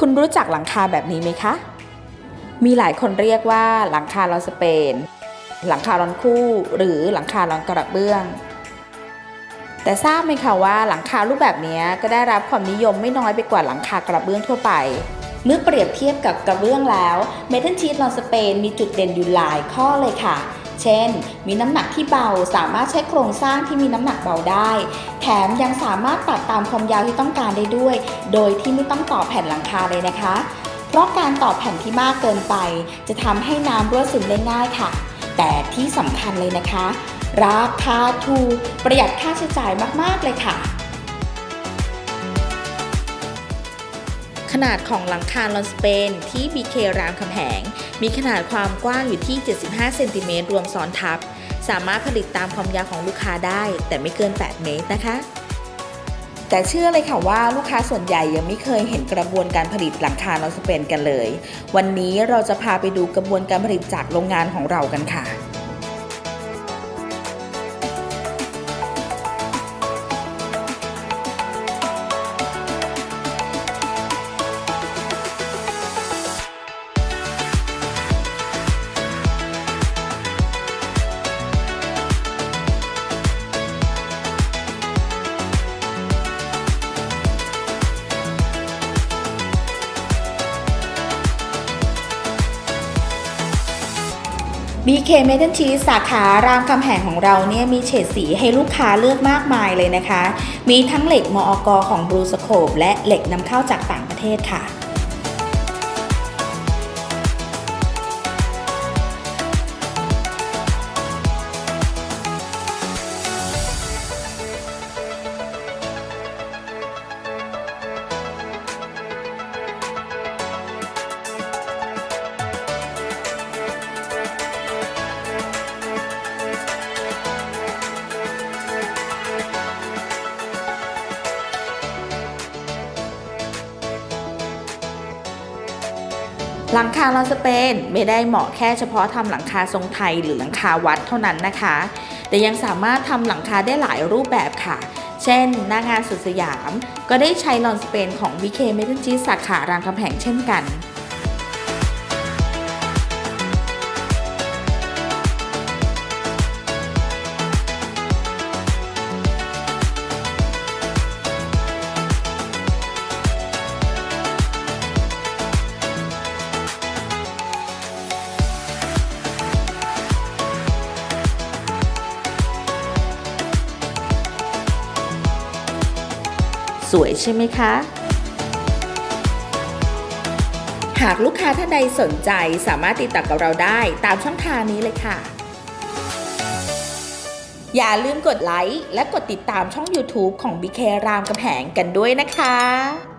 คุณรู้จักหลังคาแบบนี้ไหมคะ มีหลายคนเรียกว่าหลังคาลอนสเปน หลังคาลอนคู่หรือหลังคาลอนกระเบื้อง แต่ทราบไหมคะว่าหลังคารูปแบบนี้ก็ได้รับความนิยมไม่น้อยไปกว่าหลังคากระเบื้องทั่วไป เมื่อเปรียบเทียบกับกระเบื้องแล้วเมทัลชีสลอนสเปนมีจุดเด่นอยู่หลายข้อเลยค่ะ เช่น มีน้ำหนักที่เบาสามารถใช้โครงสร้างที่มีน้ำหนักเบาได้ แถมยังสามารถตัดตามความยาวที่ต้องการได้ด้วย โดยที่ไม่ต้องต่อแผ่นหลังคาเลยนะคะ เพราะการต่อแผ่นที่มากเกินไป จะทำให้น้ำรั่วซึมได้ง่ายค่ะ แต่ที่สำคัญเลยนะคะ ราคาถูกประหยัดค่าใช้จ่ายมากๆเลยค่ะ ขนาดของหลังคาลอนสเปนที่ BK รามคำแหง มีขนาดความกว้างอยู่ที่ 75 เซนติเมตรรวมซ้อนทับ สามารถผลิตตามความยาวของลูกค้าได้ แต่ไม่เกิน 8 เมตรนะคะ แต่เชื่อเลยค่ะว่าลูกค้าส่วนใหญ่ยังไม่เคยเห็นกระบวนการผลิตหลังคาลอนสเปนกันเลย วันนี้เราจะพาไปดูกระบวนการผลิตจากโรงงานของเรากันค่ะ BK m e t a l Cheese สาขารามคำแหงของเราเนี่ยมีเฉดสีให้ลูกค้าเลือกมากมายเลยนะคะ มีทั้งเหล็กมอกของบรูสโคปและเหล็กนำเข้าจากต่างประเทศค่ะ หลังคาลอสเปนไม่ได้เหมาะแค่เฉพาะทำหลังคาทรงไทยหรือหลังคาวัดเท่านั้นนะคะ แต่ยังสามารถทำหลังคาได้หลายรูปแบบค่ะ เช่นหน้างานสุดสยาม ก็ได้ใช้ลอนสเปนของ VK m e t a l g i s สาขารามคำแหงเช่นกัน สวยใช่ไหมคะ หากลูกค้าท่านใดสนใจสามารถติดต่อกับเราได้ตามช่องทางนี้เลยค่ะ อย่าลืมกดไลค์และกดติดตามช่อง YouTube ของ BK รามกำแหงกันด้วยนะคะ